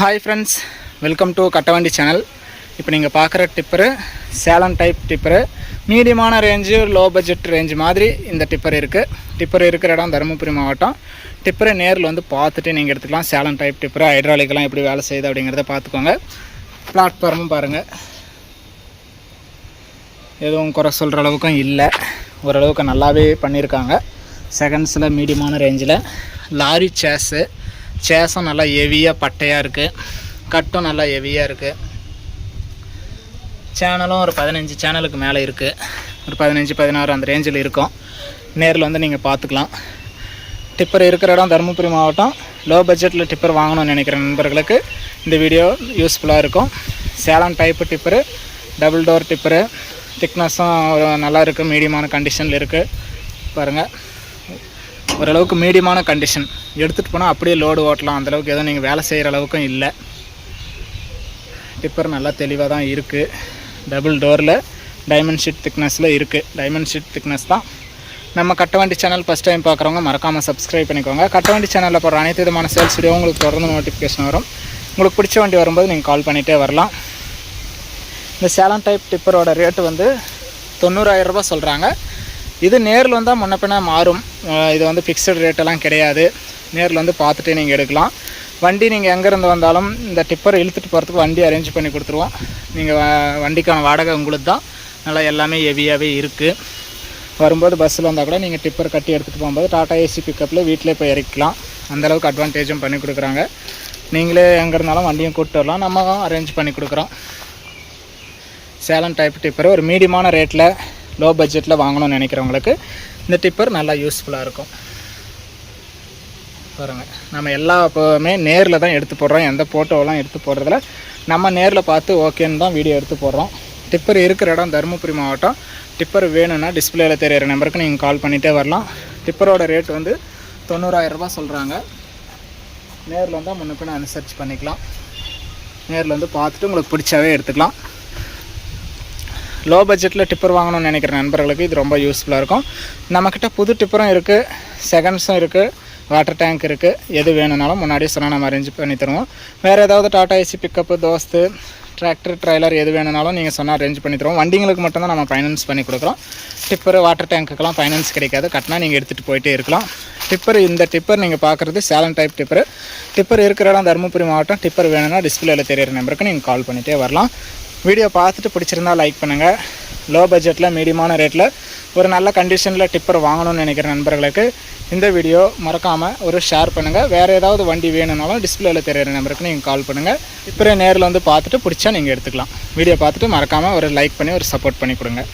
Hi friends welcome to Kattavandi channel இப்போ நீங்கள் பார்க்குற டிப்பரு சேலம் டைப் டிப்பரு மீடியமான ரேஞ்சு லோ பட்ஜெட் ரேஞ்சு மாதிரி இந்த டிப்பர் இருக்குது டிப்பர் இருக்கிற இடம் தருமபுரி மாவட்டம். டிப்பரை நேரில் வந்து பார்த்துட்டு நீங்கள் எடுத்துக்கலாம். சேலம் டைப் டிப்பரு ஹைட்ராலிக்கெல்லாம் எப்படி வேலை செய்யுது அப்படிங்கிறத பார்த்துக்கோங்க. பிளாட்ஃபார்மும் பாருங்கள் எதுவும் குறை சொல்கிற அளவுக்கும் இல்லை. ஓரளவுக்கு நல்லாவே பண்ணியிருக்காங்க செகண்ட்ஸில் மீடியமான ரேஞ்சில் லாரி சேஸு சேஸும் நல்லா ஹெவியாக பட்டையாக இருக்குது கட்டும் நல்லா ஹெவியாக இருக்குது சேனலும் ஒரு பதினஞ்சு சேனலுக்கு மேலே இருக்குது ஒரு பதினஞ்சு பதினாறு அந்த ரேஞ்சில் இருக்கும். நேரில் வந்து நீங்கள் பார்த்துக்கலாம் டிப்பர் இருக்கிற இடம் தருமபுரி மாவட்டம். லோ பட்ஜெட்டில் டிப்பர் வாங்கணும்னு நினைக்கிற நண்பர்களுக்கு இந்த வீடியோ யூஸ்ஃபுல்லாக இருக்கும். Salem type tipper double door tipper திக்னஸும் நல்லா இருக்குது மீடியமான கண்டிஷனில் இருக்குது பாருங்கள் ஓரளவுக்கு மீடியமான கண்டிஷன் எடுத்துகிட்டு போனால் அப்படியே லோடு ஓட்டலாம். அந்தளவுக்கு எதுவும் நீங்கள் வேலை செய்கிற அளவுக்கும் இல்லை. டிப்பர் நல்லா தெளிவாக தான் இருக்குது டபுள் டோரில் டைமண்ட் ஷீட் திக்னஸில் இருக்குது டைமண்ட் ஷீட் திக்னஸ் தான். நம்ம கட்டவண்டி சேனல் ஃபஸ்ட் டைம் பார்க்குறவங்க மறக்காமல் சப்ஸ்கிரைப் பண்ணிக்கோங்க. கட்டவண்டி சேனலில் போகிற அனைத்து விதமான சேல்ஸ் வீடியோ உங்களுக்கு தொடர்ந்து நோட்டிஃபிகேஷன் வரும். உங்களுக்கு பிடிச்ச வண்டி வரும்போது நீங்கள் கால் பண்ணிகிட்டே வரலாம். இந்த சேலம் டைப் டிப்பரோட ரேட்டு வந்து தொண்ணூறாயிரம் சொல்கிறாங்க இது நேரில் வந்தால் முன்ன பின்ன மாறும். இது வந்து ஃபிக்ஸட் ரேட்டெல்லாம் கிடையாது. நேரில் வந்து பார்த்துட்டு நீங்கள் எடுக்கலாம். வண்டி நீங்கள் எங்கேருந்து வந்தாலும் இந்த டிப்பர் இழுத்துட்டு போகிறதுக்கு வண்டி அரேஞ்ச் பண்ணி கொடுத்துருவோம். நீங்கள் வண்டிக்கான வாடகை உங்களுக்கு தான். நல்லா எல்லாமே ஹெவியாகவே இருக்குது வரும்போது பஸ்ஸில் வந்தால் கூட நீங்கள் டிப்பர் கட்டி எடுத்துகிட்டு போகும்போது டாடா ஏசி பிக்கப்பில் வீட்டிலே போய் இறக்கலாம் அந்தளவுக்கு அட்வான்டேஜும் பண்ணி கொடுக்குறாங்க. நீங்களே எங்கே இருந்தாலும் வண்டியும் கூப்பிட்டு வரலாம். நம்ம அரேஞ்ச் பண்ணி கொடுக்குறோம். சேலம் டைப் டிப்பர் ஒரு மீடியமான ரேட்டில் லோ பட்ஜெட்டில் வாங்கணும்னு நினைக்கிறவங்களுக்கு இந்த டிப்பர் நல்லா யூஸ்ஃபுல்லாக இருக்கும். பாருங்க நம்ம எல்லா இப்போவுமே நேரில் தான் எடுத்து போடுறோம். எந்த ஃபோட்டோவெல்லாம் எடுத்து போடுறதில்ல. நம்ம நேரில் பார்த்து ஓகேன்னு தான் வீடியோ எடுத்து போடுறோம். டிப்பர் இருக்கிற இடம் தருமபுரி மாவட்டம். டிப்பர் வேணும்னா டிஸ்பிளேல தெரியிற நம்பருக்கு நீங்கள் கால் பண்ணிகிட்டே வரலாம். டிப்பரோட ரேட் வந்து தொண்ணூறாயிரம் சொல்கிறாங்க நேரில் வந்தால் முன்ன பின்ன அனுசரிச்சு பண்ணிக்கலாம். நேரில் வந்து பார்த்துட்டு உங்களுக்கு பிடிச்சாவே எடுத்துக்கலாம். லோ பட்ஜெட்டில் டிப்பர் வாங்கணும்னு நினைக்கிற நண்பர்களுக்கு இது ரொம்ப யூஸ்ஃபுல்லாக இருக்கும். நம்மக்கிட்ட புது டிப்பரும் இருக்குது செகண்ட்ஸும் இருக்குது வாட்டர் டேங்க் இருக்குது எது வேணும்னாலும் முன்னாடியே சொன்னால் நம்ம அரேஞ்ச் பண்ணி தருவோம். வேறு ஏதாவது Tata Ace pickup Dost tractor trailer எது வேணும்னாலும் நீங்கள் சொன்னால் அரேஞ்ச் பண்ணி தருவோம். வண்டிங்களுக்கு மட்டும்தான் நம்ம ஃபைனான்ஸ் பண்ணி கொடுக்குறோம். டிப்பர் வாட்டர் டேங்க்குக்கெல்லாம் ஃபைனான்ஸ் கிடைக்காது. கட்டினா நீங்கள் எடுத்துகிட்டு போயிட்டே இருக்கலாம். டிப்பர் இந்த டிப்பர் நீங்கள் பார்க்குறது சேலம் டைப் டிப்பர் டிப்பர் இருக்கிற இடம் தருமபுரி மாவட்டம். டிப்பர் வேணும்னா டிஸ்பிளேயில் தெரியிற நம்பருக்கு நீங்கள் கால் பண்ணிகிட்டே வரலாம். வீடியோ பார்த்துட்டு பிடிச்சிருந்தா லைக் பண்ணுங்கள் லோ பட்ஜெட்டில் மீடியமான ரேட்டில் ஒரு நல்ல கண்டிஷனில் டிப்பர் வாங்கணும்னு நினைக்கிற நண்பர்களுக்கு இந்த வீடியோ மறக்காமல் ஒரு ஷேர் பண்ணுங்கள் வேறு ஏதாவது வண்டி வேணும்னாலும் டிஸ்பிளேயில் தெரியிற நம்பருக்கு நீங்கள் கால் பண்ணுங்கள் இப்போ நேரில் வந்து பார்த்துட்டு பிடிச்சா நீங்கள் எடுத்துக்கலாம். வீடியோ பார்த்துட்டு மறக்காமல் ஒரு லைக் பண்ணி ஒரு சப்போர்ட் பண்ணி கொடுங்க.